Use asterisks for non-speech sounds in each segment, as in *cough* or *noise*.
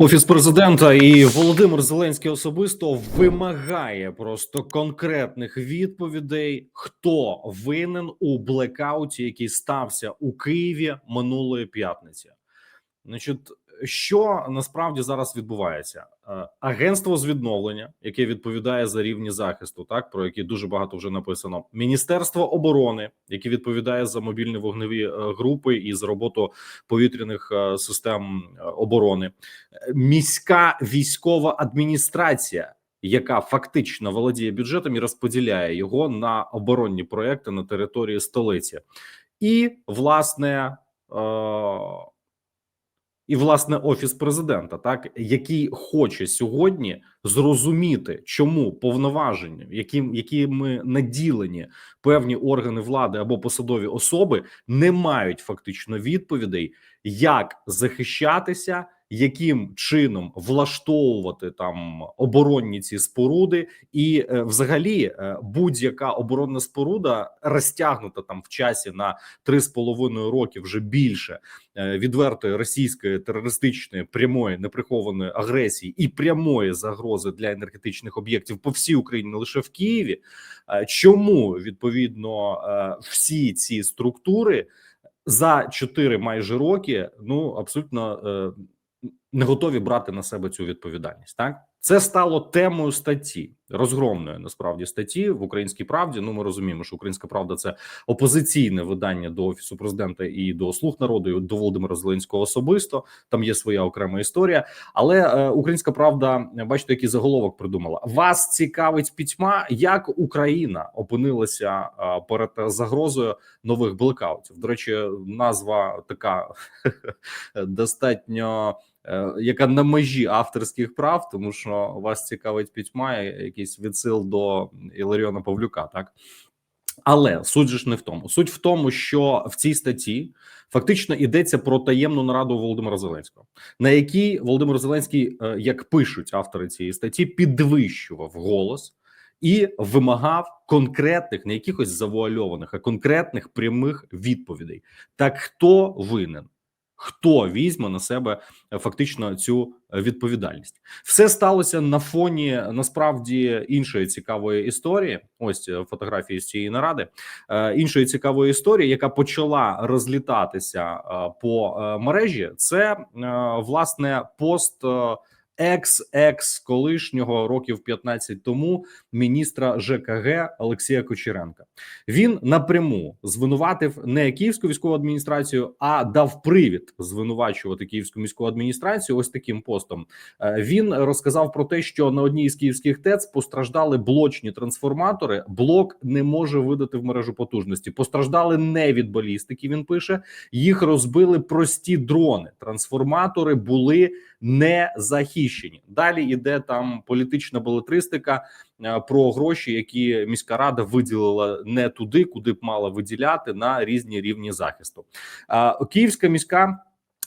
Офіс президента і Володимир Зеленський особисто вимагає просто конкретних відповідей, хто винен у блекауті, який стався у Києві минулої п'ятниці. Значить, що насправді зараз відбувається? Е, Агентство з відновлення, яке відповідає за рівні захисту, так про які дуже багато вже написано. Міністерство оборони, яке відповідає за мобільні вогневі е, групи і за роботу повітряних е, систем оборони, міська військова адміністрація. Яка фактично володіє бюджетом і розподіляє його на оборонні проекти на території столиці, і власне і власне офіс президента, так який хоче сьогодні зрозуміти, чому повноваження, яким якими наділені певні органи влади або посадові особи, не мають фактично відповідей, як захищатися, яким чином влаштовувати там оборонні ці споруди, і е, взагалі е, будь-яка оборонна споруда розтягнута там в часі на 3,5 роки вже більше е, відвертої російської терористичної прямої неприхованої агресії і прямої загрози для енергетичних об'єктів по всій Україні, не лише в Києві. Чому відповідно всі ці структури за 4 майже роки ну абсолютно не готові брати на себе цю відповідальність? Так це стало темою статті розгромної насправді статті в Українській правді. Ну ми розуміємо, що Українська Правда це опозиційне видання до офісу президента і до слуг народу і до Володимира Зеленського особисто. Там є своя окрема історія. Але е, Українська Правда, бачите, який заголовок придумала. Вас цікавить пітьма, як Україна опинилася е, перед загрозою нових блекаутів. До речі, назва така *laughs* достатньо. Е, Яка на межі авторських прав, тому що вас цікавить пітьма, якийсь відсил до Іларіона Павлюка, так але суть ж не в тому. Суть в тому, що в цій статті фактично йдеться про таємну нараду Володимира Зеленського, на якій Володимир Зеленський, е, як пишуть автори цієї статті, підвищував голос і вимагав конкретних, не якихось завуальованих, а конкретних прямих відповідей. Так хто винен? Хто візьме на себе е, фактично цю е, відповідальність? Все сталося на фоні насправді іншої цікавої історії. Ось е, фотографії з цієї наради Е, іншої цікавої історії, яка почала розлітатися е, по е, мережі. Це е, власне пост. Екс-екс колишнього років 15 тому міністра ЖКГ Олексія Кучеренка. Він напряму звинуватив не Київську військову адміністрацію, а дав привід звинувачувати Київську міську адміністрацію. Ось таким постом Е, він розказав про те, що на одній із київських ТЕЦ постраждали блочні трансформатори. Блок не може видати в мережу потужності. Постраждали не від балістики. Він пише, їх розбили прості дрони. Трансформатори були не захищені. Далі йде там політична балетристика е, про гроші, які міська рада виділила не туди, куди б мала виділяти на різні рівні захисту. Київська міська.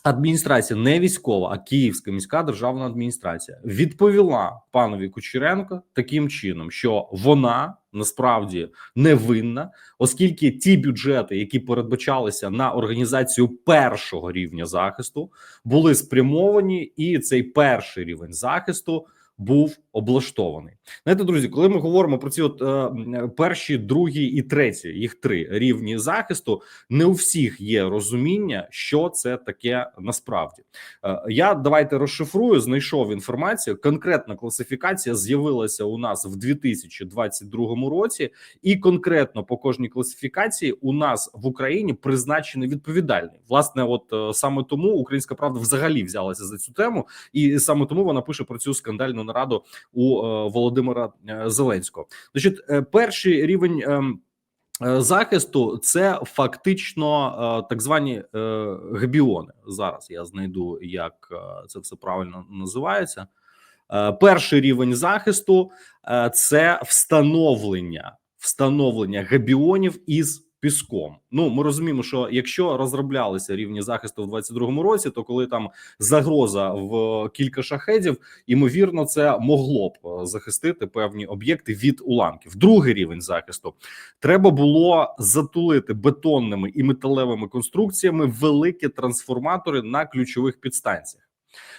Адміністрація не військова, а Київська міська державна адміністрація відповіла панові Кучеренко таким чином, що вона насправді не винна, оскільки ті бюджети, які передбачалися на організацію першого рівня захисту, були спрямовані, і цей перший рівень захисту був облаштований. Знаєте, друзі, коли ми говоримо про ці от е, перші, другі і треті, їх три рівні захисту, не у всіх є розуміння, що це таке насправді. Е, я давайте розшифрую. Знайшов інформацію. Конкретна класифікація з'явилася у нас в 2022 році, і конкретно по кожній класифікації у нас в Україні призначений відповідальний. Власне, от е, саме тому Українська правда взагалі взялася за цю тему, і саме тому вона пише про цю скандальну нараду у е, Володимира е, Зеленського. Значить, е, перший рівень. ем, Захисту це фактично так звані габіони. Зараз я знайду, як це все правильно називається. Перший рівень захисту це встановлення встановлення габіонів із піском. Ну ми розуміємо, що якщо розроблялися рівні захисту в 22-му році, то коли там загроза в кілька шахедів, ймовірно, це могло б е, захистити певні об'єкти від уламків. Другий рівень захисту треба було затулити бетонними і металевими конструкціями великі трансформатори на ключових підстанціях.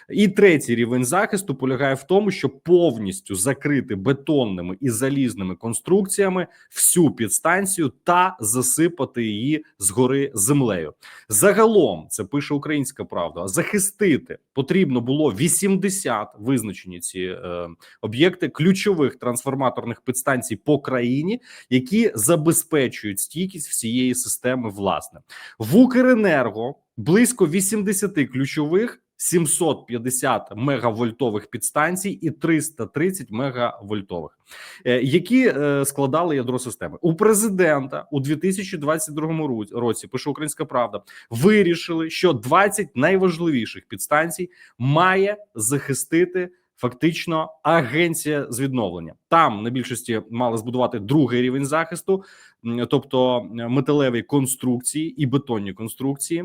І третій рівень захисту полягає в тому, щоб повністю закрити бетонними і залізними конструкціями всю підстанцію та засипати її згори землею. Загалом це пише Українська Правда. Захистити потрібно було 80 визначені ці е, об'єкти ключових трансформаторних підстанцій по країні, які забезпечують стійкість всієї системи. Власне в Укренерго близько 80 ключових. 750 мегавольтових підстанцій і 330 мегавольтових, е, які е, складали ядро системи у президента у 2022 році. Пише Українська Правда. Вирішили, що 20 найважливіших підстанцій має захистити. Фактично, агенція з відновлення там на більшості мали збудувати другий рівень захисту, тобто е, металеві конструкції і бетонні конструкції.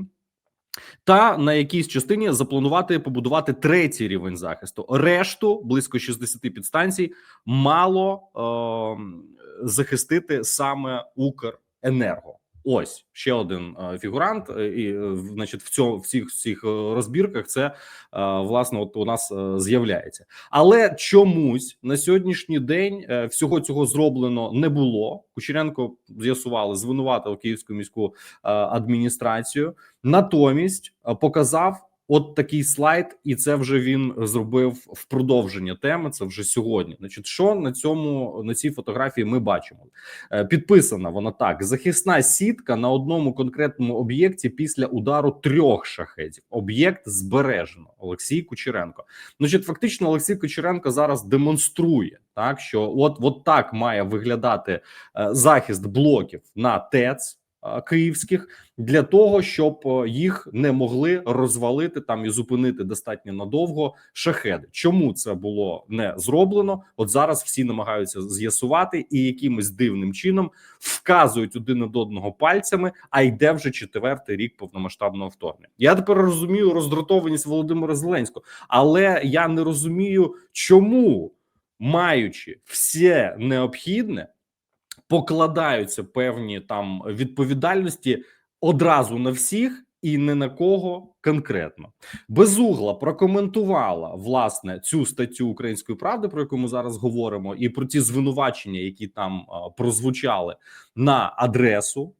Та на якійсь частині запланувати побудувати третій рівень захисту. Решту близько 60 підстанцій мало е, захистити саме Укренерго. Ось ще один е, фігурант, е, і е, значить, в цьому цих всіх е, розбірках це власне от у нас з'являється. Але чомусь на сьогоднішній день всього цього зроблено не було. Кучеренко з'ясували, звинуватив Київську міську адміністрацію. Натомість показав от такий слайд, і це вже він зробив в продовження теми. Це вже сьогодні. Значить, що на цьому на цій фотографії ми бачимо? Е, Підписана вона так: захисна сітка на одному конкретному об'єкті після удару трьох шахедів. Об'єкт збережено. Олексій Кучеренко. Значить, фактично, Олексій Кучеренко зараз демонструє так, що от, от так має виглядати е, захист блоків на ТЕЦ київських для того, щоб е, їх не могли розвалити там і зупинити достатньо надовго шахеди. Чому це було не зроблено? От зараз всі намагаються з'ясувати і якимось дивним чином вказують один над одного пальцями. А йде вже четвертий рік повномасштабного вторгнення. Я тепер розумію роздратованість Володимира Зеленського, але я не розумію, чому маючи все необхідне покладаються певні там відповідальності одразу на всіх і не на кого конкретно. Безугла прокоментувала власне цю статтю Української правди, про яку ми зараз говоримо, і про ті звинувачення, які там прозвучали на адресу.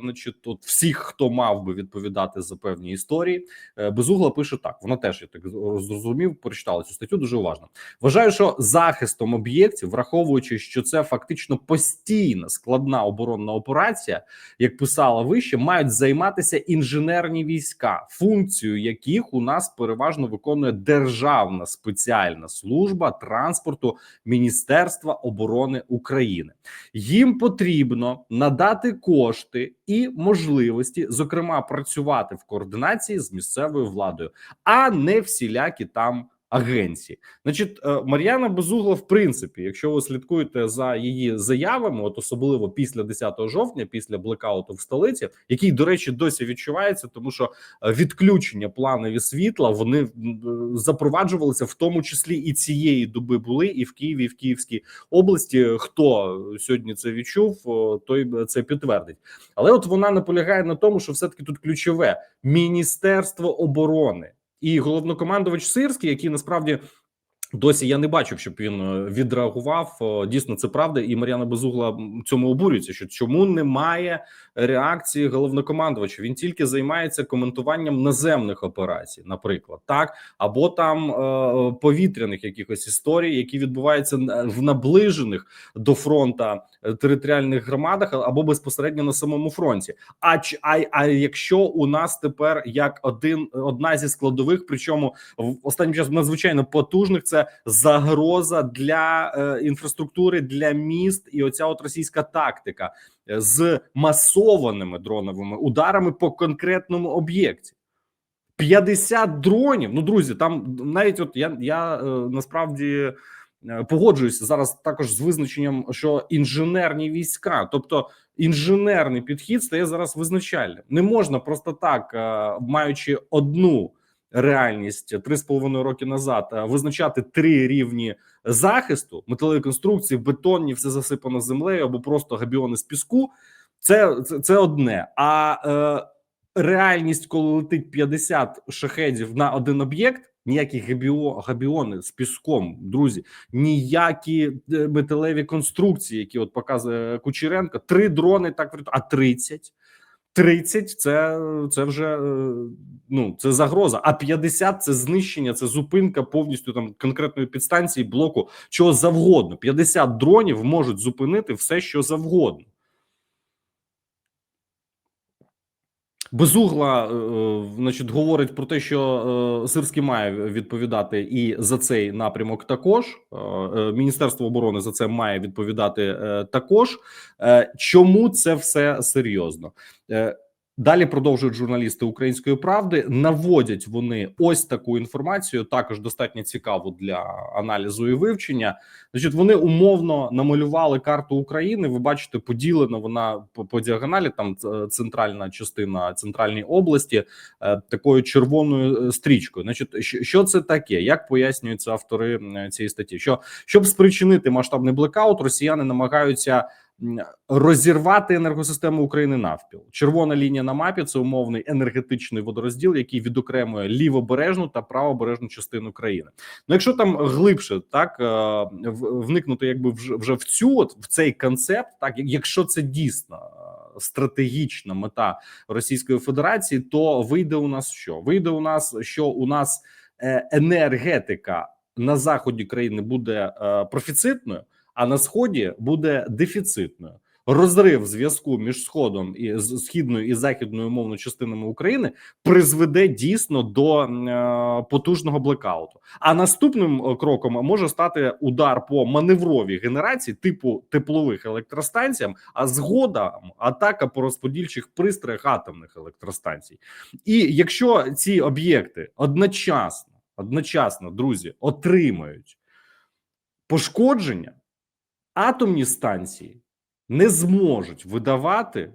Значить, тут всіх, хто мав би відповідати за певні історії, Е, безугла пише так. Вона теж я так зрозумів, прочитала цю статтю дуже уважно. Вважаю, що захистом об'єктів, враховуючи, що це фактично постійна складна оборонна операція, як писала вище, мають займатися інженерні війська, функцію яких у нас переважно виконує Державна спеціальна служба транспорту Міністерства оборони України. Їм потрібно надати кошти і можливості, зокрема, працювати в координації з місцевою владою, а не всілякі там агенції. Значить, е, Мар'яна Безугла, в принципі, якщо ви слідкуєте за її заявами, от особливо після 10 жовтня, після блекауту в столиці, який, до речі, досі відчувається, тому що е, відключення планові світла вони е, запроваджувалися в тому числі і цієї доби були і в Києві, і в Київській області. Хто сьогодні це відчув, той це підтвердить. Але от вона наполягає на тому, що все таки тут ключове міністерство оборони і головнокомандувач Сирський, який насправді. Досі я не бачив, щоб він е, відреагував. Дійсно, це правда, і Мар'яна Безугла цьому обурюється. Що чому немає реакції головнокомандувача? Він тільки займається коментуванням наземних операцій, наприклад, так або там е, повітряних якихось історій, які відбуваються в наближених до фронта е, територіальних громадах, або безпосередньо на самому фронті. А а, а якщо у нас тепер як один одна зі складових, причому в останнім часом надзвичайно потужних, це загроза для е, інфраструктури, для міст, і оця от російська тактика е, з масованими дроновими ударами по конкретному об'єкті. 50 дронів. Ну, друзі, там навіть от я, я е, насправді погоджуюся зараз також з визначенням, що інженерні війська, тобто інженерний підхід стає зараз визначальним. Не можна просто так, маючи одну реальність три з половиною роки назад, визначати три рівні захисту, металеві конструкції, бетонні, все засипано землею або просто габіони з піску. Це, це, це одне. А е, реальність, коли летить 50 шахедів на один об'єкт, ніякі габіо, габіони з піском, друзі, ніякі е, металеві конструкції, які от показує Кучеренко. Три дрони так а 30? 30 це, це вже е, ну це загроза. А 50 – це знищення, це зупинка повністю там конкретної підстанції, блоку чого завгодно. 50 дронів можуть зупинити все, що завгодно. Безугла, е, е, значить, говорить про те, що е, Сирський має відповідати і за цей напрямок. Також Міністерство оборони за це має відповідати також. Чому це все серйозно? Далі продовжують журналісти Української правди. Наводять вони ось таку інформацію, також достатньо цікаву для аналізу і вивчення. Значить, вони умовно намалювали карту України. Ви бачите, поділена вона по, діагоналі. Там е, центральна частина центральної області е, такою червоною е, стрічкою. Значить, що, це таке? Як пояснюються автори цієї статті? Що щоб спричинити масштабний блекаут, росіяни намагаються розірвати енергосистему України навпіл. Червона лінія на мапі це умовний енергетичний водорозділ, який відокремує лівобережну та правобережну частину країни. Ну, якщо там глибше так е, вникнути, якби вже вже в цю от в цей концепт, так якщо це дійсно е, стратегічна мета Російської Федерації, то вийде у нас що? Вийде у нас, що у нас е, енергетика на заході країни буде профіцитною, а на сході буде дефіцитною. Розрив зв'язку між сходом і східною і західною умовно частинами України призведе дійсно до е, потужного блекауту. А наступним е, кроком може стати удар по маневровій генерації типу теплових електростанціям, а згодом атака по розподільчих пристроях атомних електростанцій. І якщо ці об'єкти одночасно, одночасно, друзі, отримають пошкодження, атомні станції не зможуть видавати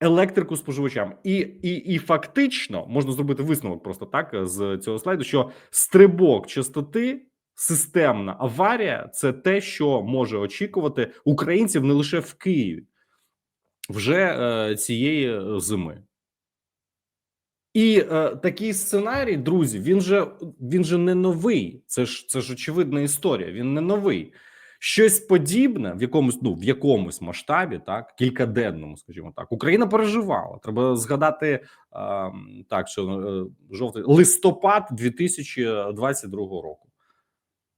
електрику споживачам, і, і, і фактично можна зробити висновок просто так з цього слайду, що стрибок частоти. Системна аварія це те, що може очікувати українців не лише в Києві вже е, цієї зими. І е, такий сценарій, друзі, він же він же не новий. Це ж це ж очевидна історія. Він не новий. Щось подібне в якомусь ну в якомусь масштабі, так кількаденному, скажімо так, Україна переживала. Треба згадати е, так, що е, жовтий листопад 2022 року.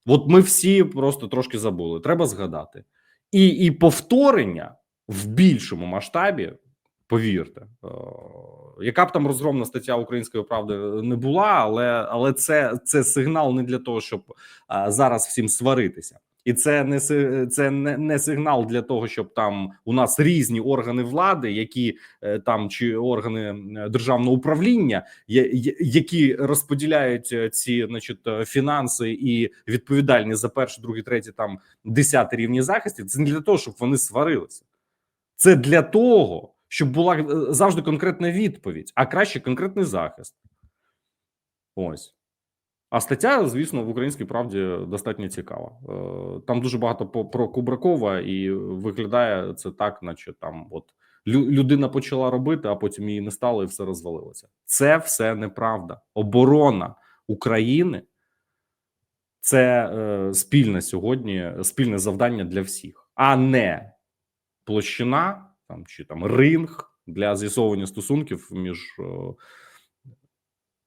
От ми всі просто трошки забули. Треба згадати, і, і повторення в більшому масштабі. Повірте, е, яка б там розгромна стаття української правди не була, але але це це сигнал не для того, щоб а, зараз всім сваритися, і це не це не, не сигнал для того, щоб там у нас різні органи влади, які е, там чи органи державного управління, які розподіляють е, ці, значить, е, фінанси і відповідальні за перший, другий, третій, там десятий рівні захисту. Це не для того, щоб вони сварилися. Це для того, щоб була завжди конкретна відповідь, а краще конкретний захист. Ось. А стаття, звісно, в українській правді достатньо цікава. Е, Там дуже багато про Кубракова, і виглядає це так, наче там от людина почала робити, а потім її не стало, і все розвалилося. Це все неправда. Оборона України це е, спільне сьогодні, спільне завдання для всіх, а не площина там чи там ринг для з'ясовування стосунків між е,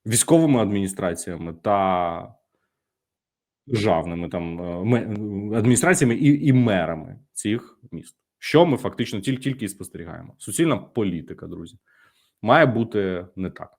військовими адміністраціями та державними там е, адміністраціями і, і мерами цих міст. Що ми фактично тільки і спостерігаємо. Суцільна політика, друзі, має бути не так.